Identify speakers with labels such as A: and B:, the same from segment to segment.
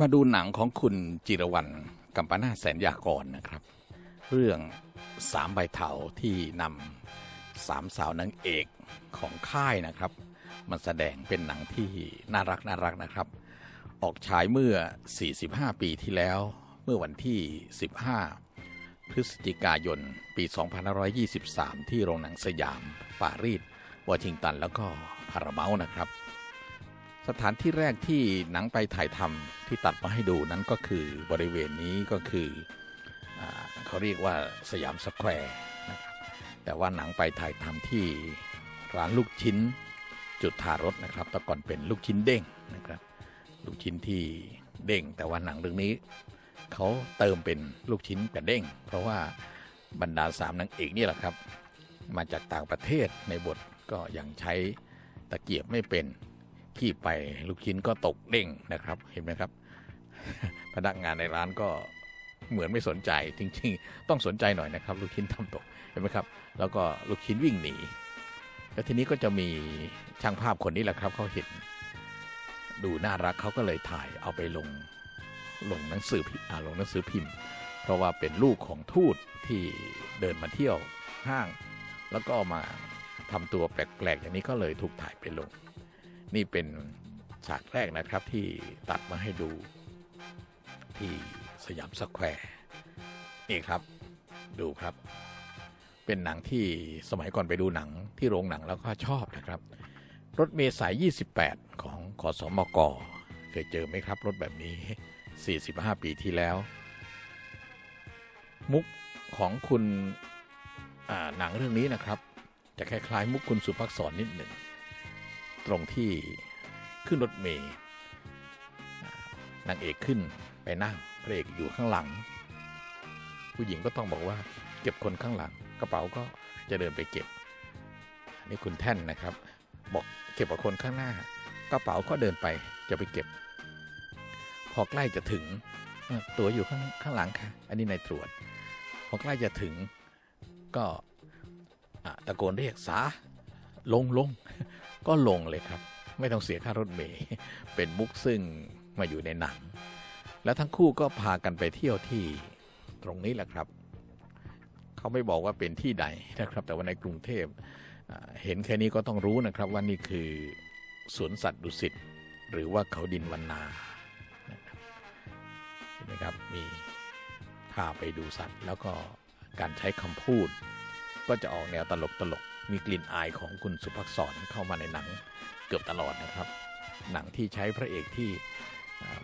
A: มาดูหนังของคุณจิรวรรณกัมปนาแสนยากรนะครับ เรื่องสามใบเถาที่นำสามสาวนางเอกของค่ายนะครับมาแสดงเป็นหนังที่น่ารักน่ารักนะครับ ออกฉายเมื่อ 45 ปีที่แล้ว เมื่อวันที่ 15 พฤศจิกายน ปี 2523 ที่โรงหนังสยาม ปารีสวอชิงตัน แล้วก็พาราเมานะครับ สถานที่แรกที่หนังไปถ่ายทำที่ตัดมาให้ดูนั้นก็คือบริเวณนี้ก็คืออเขาเรียกว่าสยามสแควร์นะครับแต่ว่าหนังไปถ่ายทำที่ร้านลูกชิ้นจุดทารถนะครับแต่ก่อนเป็นลูกชิ้นเด้งนะครับ ลูกชิ้นที่เด้ง แต่ว่าหนังเรื่องนี้เขาเติมเป็นลูกชิ้นกระเด้ง เพราะว่าบรรดาสามนางเอกนี่แหละครับ มาจากต่างประเทศในบทก็ยังใช้ตะเกียบไม่เป็น ขี้ไปลูกชิ้นก็ตกเด้งนะครับ เห็นไหมครับ พนักงานในร้านก็เหมือนไม่สนใจจริงๆ ต้องสนใจหน่อยนะครับ ลูกชิ้นทำตกเห็นไหมครับ แล้วก็ลูกชิ้นวิ่งหนีแล้วทีนี้ก็จะมีช่างภาพคนนี้แหละครับเขาเห็น ดูน่ารักเขาก็เลยถ่ายเอาไปลงลงหนังสือพิมพ์ลงหนังสือพิมพ์ เพราะว่าเป็นลูกของทูตที่เดินมาเที่ยวห้าง แล้วก็มาทำตัวแปลกๆอย่างนี้ก็เลยถูกถ่ายไปลง นี่เป็นฉากแรกนะครับที่ตัดมาให้ดู ที่สยามสแควร์นี่ครับ ดูครับ เป็นหนังที่สมัยก่อนไปดูหนังที่โรงหนังแล้วก็ชอบนะครับ รถเมล์สาย 28 ของขอสมกเคยเจอไหมครับรถแบบนี้ 45 ปีที่แล้ว มุกของคุณหนังเรื่องนี้นะครับ จะคล้ายๆมุกคุณสุภักษรนิดหนึ่ง ตรงที่ขึ้นรถเมย์นางเอกขึ้นไปนั่งพระเอกอยู่ข้างหลัง ผู้หญิงก็ต้องบอกว่าเก็บคนข้างหลัง กระเป๋าก็จะเดินไปเก็บอันนี้คุณแท่นนะครับ บอกเก็บกับคนข้างหน้า กระเป๋าก็เดินไปจะไปเก็บ พอใกล้จะถึงตั๋วอยู่ข้างข้างหลังค่ะ อันนี้นายตรวจ พอใกล้จะถึงก็ตะโกนเรียกสาลงลง ก็ลงเลยครับ ไม่ต้องเสียค่ารถเมย์เป็นมุกซึ่งมาอยู่ในหนัง แล้วทั้งคู่ก็พากันไปเที่ยวที่ตรงนี้แหละครับ เขาไม่บอกว่าเป็นที่ใดนะครับ แต่ว่าในกรุงเทพเห็นแค่นี้ก็ต้องรู้นะครับว่านี่คือสวนสัตว์ดุสิตหรือว่าเขาดินวันนานะครับเห็นไหมครับมีพาไปดูสัตว์ แล้วก็การใช้คำพูด ก็จะออกแนวตลกตลก มีกลิ่นอายของคุณสุภักษรเข้ามาในหนังเกือบตลอดนะครับ หนังที่ใช้พระเอกที่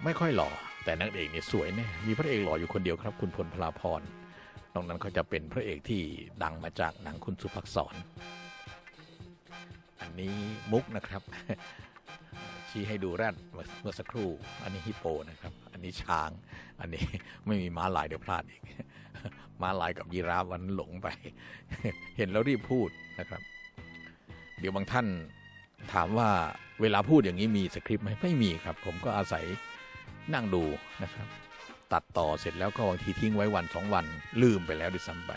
A: ไม่ค่อยหล่อ แต่นางเอกเนี่ยสวยแน่มีพระเอกหล่ออยู่คนเดียวครับ คุณพลพลาพรนอกนั้นเขาจะเป็นพระเอกที่ดังมาจากหนังคุณสุภักษร อันนี้มุกนะครับ ชี้ให้ดูแรดเมื่อเมื่อสักครู่ อันนี้ฮิปโปนะครับ อันนี้ช้าง อันนี้ไม่มีม้าลายเดี๋ยวพลาดอีก ม้าลายกับยีราฟวันหลงไป เห็นแล้วรีบพูดนะครับ เดี๋ยวบางท่านถามว่าเวลาพูดอย่างนี้มีสคริปต์ไหมไม่มีครับ ผมก็อาศัยนั่งดูนะครับ ตัดต่อเสร็จแล้วก็บางทีทิ้งไว้วันสองวัน ลืมไปแล้วด้วยซ้ำไป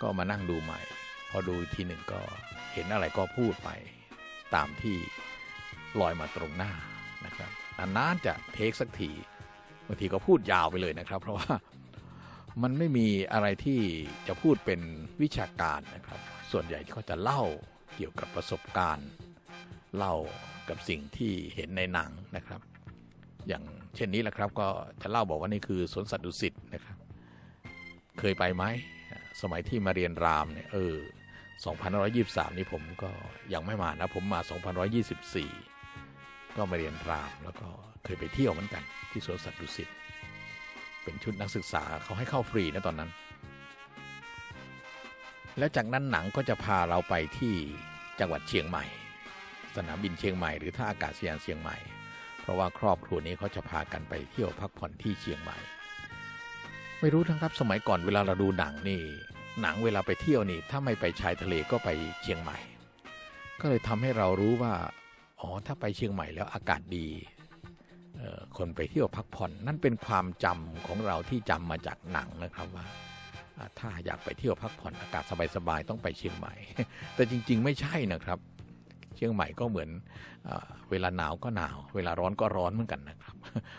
A: ก็มานั่งดูใหม่ พอดูทีหนึ่งก็เห็นอะไรก็พูดไป ตามที่ลอยมาตรงหน้านะครับนานๆจะเทคสักทีบางทีก็พูดยาวไปเลยนะครับ เพราะว่า มันไม่มีอะไรที่จะพูดเป็นวิชาการนะครับ ส่วนใหญ่เขาจะเล่าเกี่ยวกับประสบการณ์ เล่ากับสิ่งที่เห็นในหนังนะครับ อย่างเช่นนี้แหละครับ ก็จะเล่าบอกว่านี่คือสวนสัตว์ดุสิตนะครับ เคยไปไหมสมัยที่มาเรียนรามเนี่ยเออ2523 นี่ผมก็ยังไม่มานะ ผมมา2524 ก็มาเรียนราม แล้วก็เคยไปเที่ยวเหมือนกัน ที่สวนสัตว์ดุสิต เป็นชุดนักศึกษาเขาให้เข้าฟรีนะตอนนั้น แล้วจากนั้นหนังก็จะพาเราไปที่จังหวัดเชียงใหม่ สนามบินเชียงใหม่หรือท่าอากาศยานเชียงใหม่ เพราะว่าครอบครัวนี้เขาจะพากันไปเที่ยวพักผ่อนที่เชียงใหม่ ไม่รู้ทั้งครับสมัยก่อนเวลาเราดูหนังนี่ หนังเวลาไปเที่ยวนี่ ถ้าไม่ไปชายทะเลก็ไปเชียงใหม่ ก็เลยทำให้เรารู้ว่าอ๋อถ้าไปเชียงใหม่แล้วอากาศดี คนไปเที่ยวพักผ่อน นั่นเป็นความจำของเราที่จำมาจากหนังนะครับว่า ถ้าอยากไปเที่ยวพักผ่อนอากาศสบายๆต้องไปเชียงใหม่ แต่จริง ๆ ไม่ใช่นะครับ เชียงใหม่ก็เหมือนเอเวลาหนาวก็หนาว เวลาร้อนก็ร้อนเหมือนกันนะครับ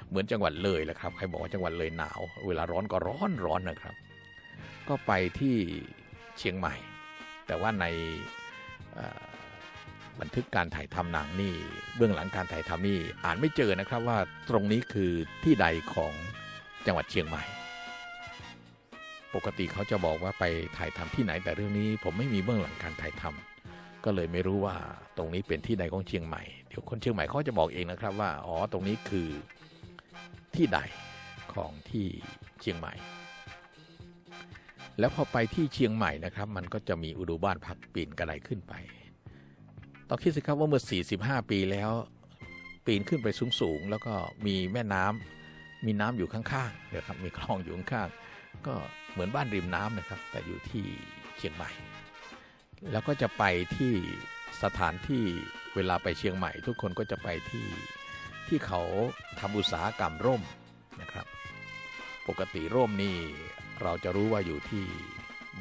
A: เหมือนจังหวัดเลยแหละครับใครบอกว่าจังหวัดเลยหนาว เวลาร้อนก็ร้อนร้อนนะครับ ก็ไปที่เชียงใหม่ แต่ว่าใน บันทึกการถ่ายทำหนังนี่ เบื้องหลังการถ่ายทำนี่อ่านไม่เจอนะครับว่าตรงนี้คือที่ใดของจังหวัดเชียงใหม่ ปกติเขาจะบอกว่าไปถ่ายทำที่ไหนแต่เรื่องนี้ผมไม่มีเบื้องหลังการถ่ายทำก็เลยไม่รู้ว่าตรงนี้เป็นที่ใดของเชียงใหม่เดี๋ยวคนเชียงใหม่เขาจะบอกเองนะครับว่าอ๋อตรงนี้คือที่ใดของที่เชียงใหม่ แล้วพอไปที่เชียงใหม่นะครับ มันก็จะมีอุดูบ้านพักปีนกระไดขึ้นไป ต้องคิดสิครับว่าเมื่อ 45 ปีแล้ว ปีนขึ้นไปสูงๆแล้วก็มีแม่น้ำมีน้ำอยู่ข้างๆนะครับมีคลองอยู่ข้างๆก็เหมือนบ้านริมน้ำนะครับ แต่อยู่ที่เชียงใหม่ แล้วก็จะไปที่สถานที่เวลาไปเชียงใหม่ ทุกคนก็จะไปที่ที่เขาทำอุตสาหกรรมร่มนะครับ ปกติร่มนี่เราจะรู้ว่าอยู่ที่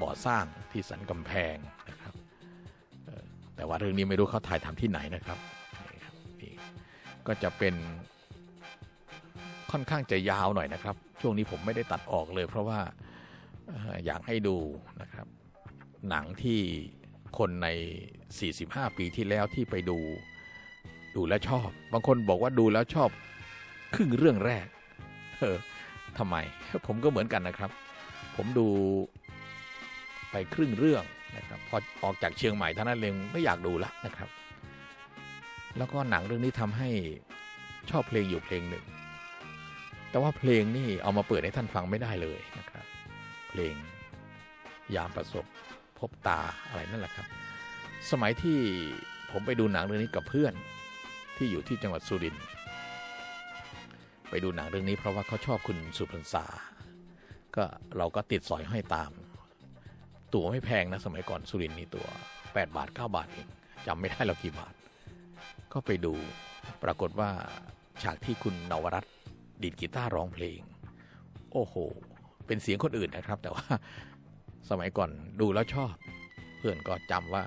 A: บ่อสร้างที่สันกำแพง แต่ว่าเรื่องนี้ไม่รู้เขาถ่ายทำที่ไหนนะครับนี่ครับนี่ก็จะเป็นค่อนข้างจะยาวหน่อยนะครับ ช่วงนี้ผมไม่ได้ตัดออกเลย เพราะว่าเอ่ออยากให้ดูนะครับ หนังที่คนใน 45 ปีที่แล้วที่ไปดูดูแล้วชอบ บางคนบอกว่าดูแล้วชอบครึ่งเรื่องแรก เออทำไม ผมก็เหมือนกันนะครับ ผมดูไปครึ่งเรื่อง นะครับพอออกจากเชียงใหม่ท่านั้นเองไม่อยากดูละนะครับ แล้วก็หนังเรื่องนี้ทำให้ชอบเพลงอยู่เพลงหนึ่ง แต่ว่าเพลงนี่เอามาเปิดให้ท่านฟังไม่ได้เลยนะครับ เพลงยามประสบพบตาอะไรนั่นแหละครับ สมัยที่ผมไปดูหนังเรื่องนี้กับเพื่อนที่อยู่ที่จังหวัดสุรินทร์ไปดูหนังเรื่องนี้เพราะว่าเขาชอบคุณสุพรรษาก็เราก็ติดสอยห้อยตาม ตั๋วไม่แพงนะสมัยก่อนสุรินทร์นี่ตั๋ว8บาท 9 บาทเองจำไม่ได้แล้วกี่บาท ก็ไปดูปรากฏว่าฉากที่คุณนวรัตน์ดีดกีตาร์ร้องเพลง โอ้โห เป็นเสียงคนอื่นนะครับ แต่ว่าสมัยก่อนดูแล้วชอบ เพื่อนก็จำว่า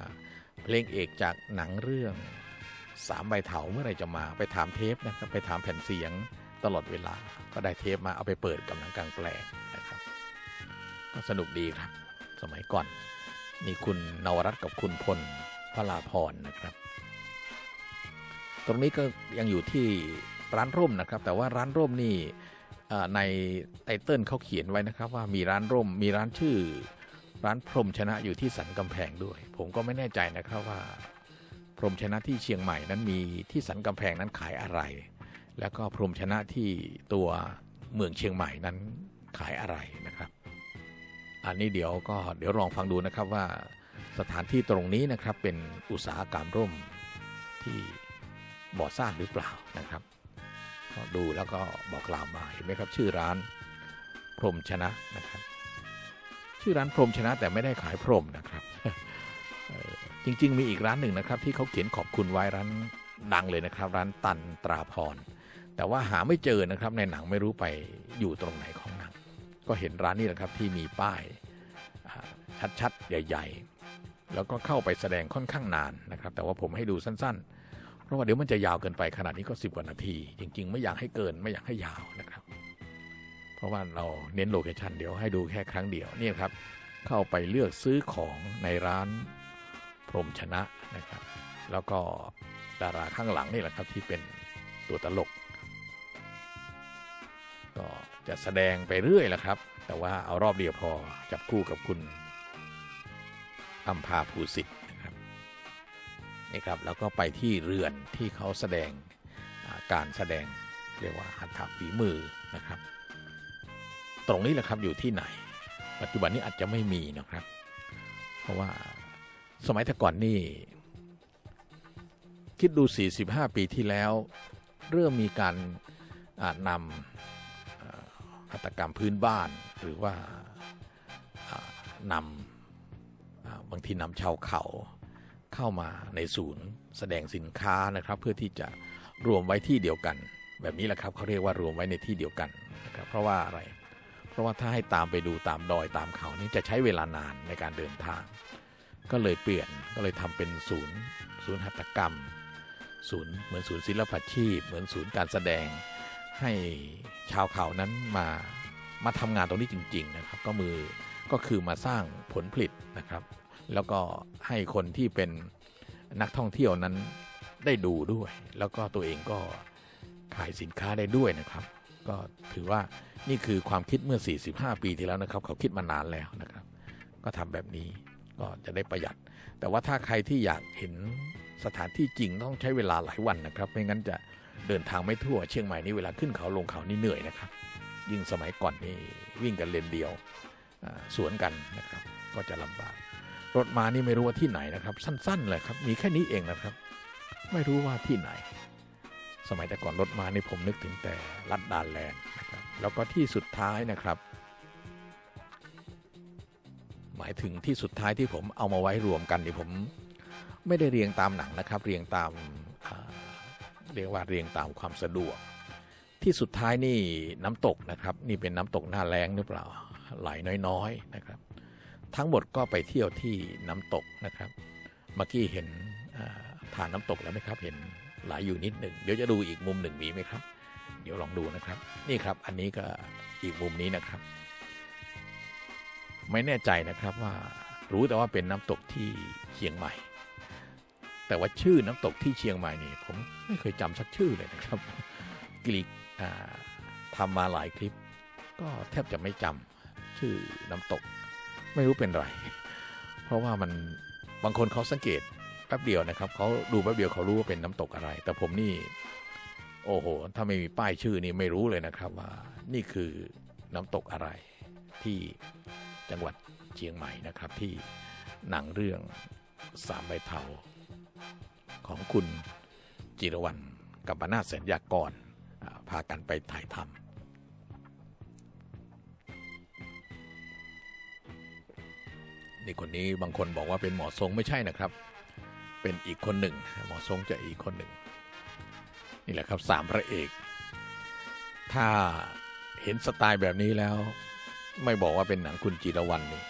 A: เพลงเอกจากหนังเรื่องสามใบเถาเมื่อไหรจะมาไปถามเทปนะครับไปถามแผ่นเสียงตลอดเวลา ก็ได้เทปมาเอาไปเปิดกับหนังกลางแปลงนะครับ ก็สนุกดีครับ สมัยก่อนนี่คุณนวรัตกับคุณพลพระลาพรนะครับ ตรงนี้ก็ยังอยู่ที่ร้านร่มนะครับ แต่ว่าร้านร่มนี่ในไตเติลเขาเขียนไว้นะครับว่ามีร้านร่มมีร้านชื่อ ร้านพรมชนะอยู่ที่สันกำแพงด้วย ผมก็ไม่แน่ใจนะครับว่า พรมชนะที่เชียงใหม่นั้นมีที่สันกำแพงนั้นขายอะไร แล้วก็พรมชนะที่ตัวเมืองเชียงใหม่นั้นขายอะไรนะครับ อันนี้เดี๋ยวก็เดี๋ยวลองฟังดูนะครับว่าสถานที่ตรงนี้นะครับเป็นอุตสาหกรรมร่มที่บ่อสร้างหรือเปล่านะครับก็ดูแล้วก็บอกกล่าวมาเห็นไหมครับชื่อร้านพรมชนะนะครับ ชื่อร้านพรมชนะแต่ไม่ได้ขายพรมนะครับ จริง ๆ มีอีกร้านหนึ่งนะครับ ที่เขาเขียนขอบคุณไว้ร้านดังเลยนะครับ ร้านตันตราพรแต่ว่าหาไม่เจอนะครับในหนังไม่รู้ไปอยู่ตรงไหนของหนัง ก็เห็นร้านนี้แหละครับที่มีป้ายชัดๆ ใหญ่ ๆ แล้วก็เข้าไปแสดงค่อนข้างนานนะครับ แต่ว่าผมให้ดูสั้นๆ เพราะว่าเดี๋ยวมันจะยาวเกินไปขนาดนี้ก็ 10 กว่านาที จริง ๆ ไม่อยากให้เกินไม่อยากให้ยาวนะครับ เพราะว่าเราเน้นโลเคชันเดี๋ยวให้ดูแค่ครั้งเดียวนี่ครับ เข้าไปเลือกซื้อของในร้านพรหมชนะนะครับ แล้วก็ดาราข้างหลังนี่แหละครับที่เป็นตัวตลก จะแสดงไปเรื่อยแหละครับ แต่ว่าเอารอบเดียวพอจับคู่กับคุณอัมพาภูสิทธิ์นะครับนี่ครับแล้วก็ไปที่เรือนที่เขาแสดงการแสดงเรียกว่าหัตถฝีมือนะครับ ตรงนี้แหละครับอยู่ที่ไหน ปัจจุบันนี้อาจจะไม่มีนะครับ เพราะว่าสมัยแต่ก่อนนี่คิดดู 45 ปีที่แล้ว เริ่มมีการนำ หัตถกรรมพื้นบ้าน หรือว่านำบางทีนำชาวเขาเข้ามาในศูนย์ แสดงสินค้านะครับ เพื่อที่จะรวมไว้ที่เดียวกัน แบบนี้แหละครับเขาเรียกว่ารวมไว้ในที่เดียวกันนะครับเพราะว่าอะไร เพราะว่าถ้าให้ตามไปดูตามดอยตามเขานี่จะใช้เวลานานในการเดินทาง ก็เลยเปลี่ยนก็เลยทำเป็นศูนย์ ศูนย์หัตถกรรม ศูนย์เหมือนศูนย์ศิลปาชีพ เหมือนศูนย์การแสดง ให้ชาวเขานั้นมามาทำงานตรงนี้จริง ๆ นะครับ ก็มือก็คือมาสร้างผลผลิตนะครับ แล้วก็ให้คนที่เป็นนักท่องเที่ยวนั้นได้ดูด้วย แล้วก็ตัวเองก็ขายสินค้าได้ด้วยนะครับ ก็ถือว่านี่คือความคิดเมื่อ 45 ปีที่แล้วนะครับ เขาคิดมานานแล้วนะครับ ก็ทำแบบนี้ก็จะได้ประหยัด แต่ว่าถ้าใครที่อยากเห็นสถานที่จริงต้องใช้เวลาหลายวันนะครับ ไม่งั้นจะ เดินทางไม่ทั่วเชียงใหม่นี่เวลาขึ้นเขาลงเขานี่เหนื่อยนะครับ ยิ่งสมัยก่อนนี่วิ่งกันเลนเดียวสวนกันนะครับ ก็จะลำบาก รถมานี่ไม่รู้ว่าที่ไหนนะครับ สั้นๆเลยครับ มีแค่นี้เองนะครับ ไม่รู้ว่าที่ไหน สมัยแต่ก่อนรถมานี่ผมนึกถึงแต่ลัดดานแลนด์นะครับ แล้วก็ที่สุดท้ายนะครับ หมายถึงที่สุดท้ายที่ผมเอามาไว้รวมกันนี่ผมไม่ได้เรียงตามหนังนะครับ เรียงตาม เรียกว่าเรียงตามความสะดวก ที่สุดท้ายนี่น้ำตกนะครับ นี่เป็นน้ำตกหน้าแรงหรือเปล่าไหลน้อยๆนะครับ ทั้งหมดก็ไปเที่ยวที่น้ำตกนะครับเมื่อกี้เห็นอ่าฐานน้ำตกแล้วไหมครับ เห็นไหลอยู่นิดหนึ่งเดี๋ยวจะดูอีกมุมหนึ่งมีไหมครับ เดี๋ยวลองดูนะครับ นี่ครับอันนี้ก็อีกมุมนี้นะครับ ไม่แน่ใจนะครับว่ารู้แต่ว่าเป็นน้ำตกที่เชียงใหม่ แต่ว่าชื่อน้ำตกที่เชียงใหม่นี่ผมไม่เคยจำสักชื่อเลยนะครับกิริอ่าทำมาหลายคลิป ก็แทบจะไม่จำชื่อน้ำตก ไม่รู้เป็นไร เพราะว่ามันบางคนเขาสังเกตแป๊บเดียวนะครับเขาดูแป๊บเดียวเขารู้ว่าเป็นน้ำตกอะไร แต่ผมนี่ โอ้โห ถ้าไม่มีป้ายชื่อนี่ไม่รู้เลยนะครับว่า นี่คือน้ำตกอะไร ที่จังหวัดเชียงใหม่นะครับ ที่หนังเรื่องสามใบเทา ของคุณจิรวรรณกับบนาถแสนยากรพากันไปถ่ายทำนี่คนนี้บางคนบอกว่าเป็นหมอทรงไม่ใช่นะครับ เป็นอีกคนหนึ่ง หมอทรงจะอีกคนหนึ่ง นี่แหละครับสามพระเอก ถ้าเห็นสไตล์แบบนี้แล้ว ไม่บอกว่าเป็นหนังคุณจีรวรรณนี่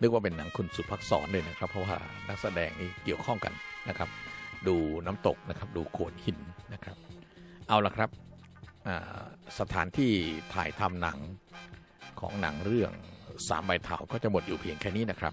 A: นึกว่าเป็นหนังคุณสุภักษรเลยนะครับ เพราะว่านักแสดงนี่เกี่ยวข้องกันนะครับ ดูน้ำตกนะครับ ดูโขดหินนะครับ เอาละครับสถานที่ถ่ายทำหนังของหนังเรื่องสามใบเถาก็จะหมดอยู่เพียงแค่นี้นะครับ